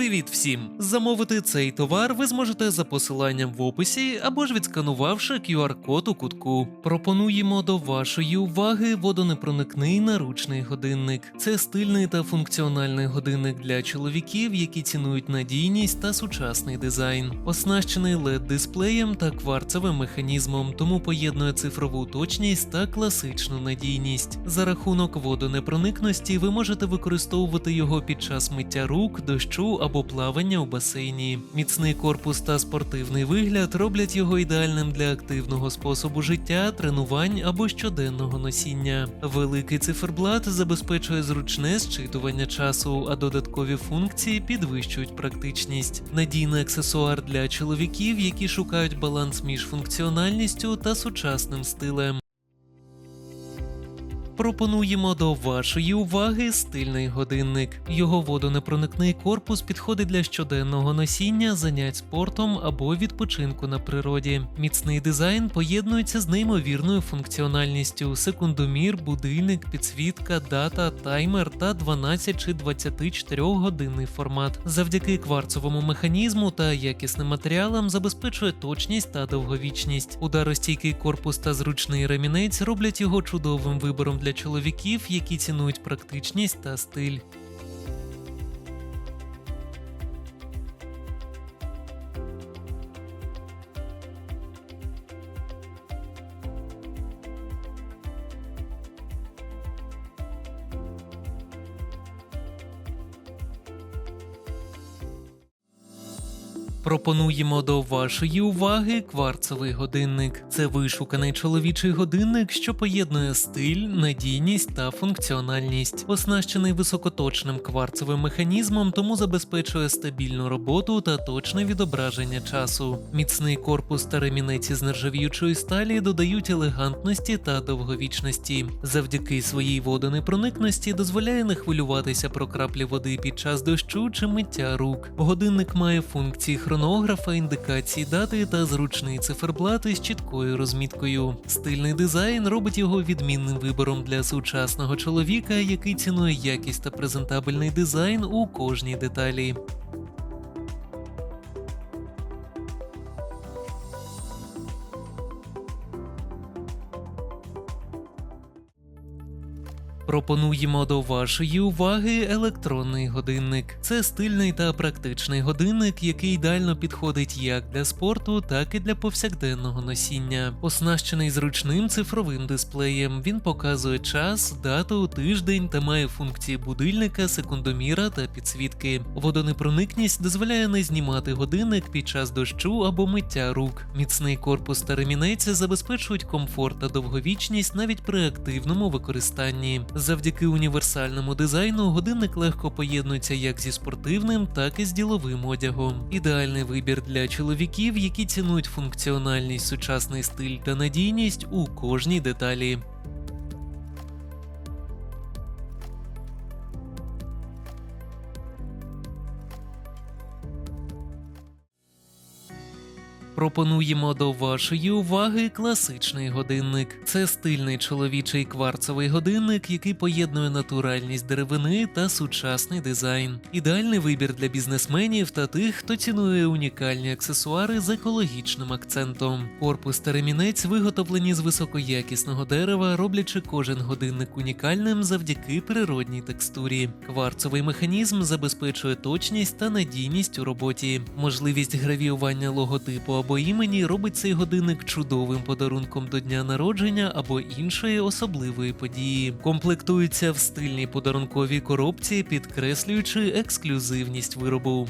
Привіт всім! Замовити цей товар ви зможете за посиланням в описі або ж відсканувавши QR-код у кутку. Пропонуємо до вашої уваги водонепроникний наручний годинник. Це стильний та функціональний годинник для чоловіків, які цінують надійність та сучасний дизайн. Оснащений led дисплеєм та кварцевим механізмом, тому поєднує цифрову точність та класичну надійність. За рахунок водонепроникності ви можете використовувати його під час миття рук, дощу або плавання у басейні. Міцний корпус та спортивний вигляд роблять його ідеальним для активного способу життя, тренувань або щоденного носіння. Великий циферблат забезпечує зручне зчитування часу, а додаткові функції підвищують практичність. Надійний аксесуар для чоловіків, які шукають баланс між функціональністю та сучасним стилем. Пропонуємо до вашої уваги стильний годинник. Його водонепроникний корпус підходить для щоденного носіння, занять спортом або відпочинку на природі. Міцний дизайн поєднується з неймовірною функціональністю: секундомір, будильник, підсвітка, дата, таймер та 12 чи 24 годинний формат. Завдяки кварцовому механізму та якісним матеріалам забезпечує точність та довговічність. Ударостійкий корпус та зручний ремінець роблять його чудовим вибором для чоловіків, які цінують практичність та стиль. Пропонуємо до вашої уваги кварцевий годинник. Це вишуканий чоловічий годинник, що поєднує стиль, надійність та функціональність. Оснащений високоточним кварцевим механізмом, тому забезпечує стабільну роботу та точне відображення часу. Міцний корпус та ремінець із нержавіючої сталі додають елегантності та довговічності. Завдяки своїй водонепроникності дозволяє не хвилюватися про краплі води під час дощу чи миття рук. Годинник має функції хронографа, індикації дати та зручний циферблат із чіткою розміткою. Стильний дизайн робить його відмінним вибором для сучасного чоловіка, який цінує якість та презентабельний дизайн у кожній деталі. Пропонуємо до вашої уваги електронний годинник. Це стильний та практичний годинник, який ідеально підходить як для спорту, так і для повсякденного носіння. Оснащений зручним цифровим дисплеєм. Він показує час, дату, тиждень та має функції будильника, секундоміра та підсвітки. Водонепроникність дозволяє не знімати годинник під час дощу або миття рук. Міцний корпус та ремінець забезпечують комфорт та довговічність навіть при активному використанні. Завдяки універсальному дизайну годинник легко поєднується як зі спортивним, так і з діловим одягом. Ідеальний вибір для чоловіків, які цінують функціональність, сучасний стиль та надійність у кожній деталі. Пропонуємо до вашої уваги класичний годинник. Це стильний чоловічий кварцевий годинник, який поєднує натуральність деревини та сучасний дизайн. Ідеальний вибір для бізнесменів та тих, хто цінує унікальні аксесуари з екологічним акцентом. Корпус та ремінець виготовлені з високоякісного дерева, роблячи кожен годинник унікальним завдяки природній текстурі. Кварцевий механізм забезпечує точність та надійність у роботі. Можливість гравіювання логотипу або імені робить цей годинник чудовим подарунком до дня народження або іншої особливої події. Комплектується в стильній подарунковій коробці, підкреслюючи ексклюзивність виробу.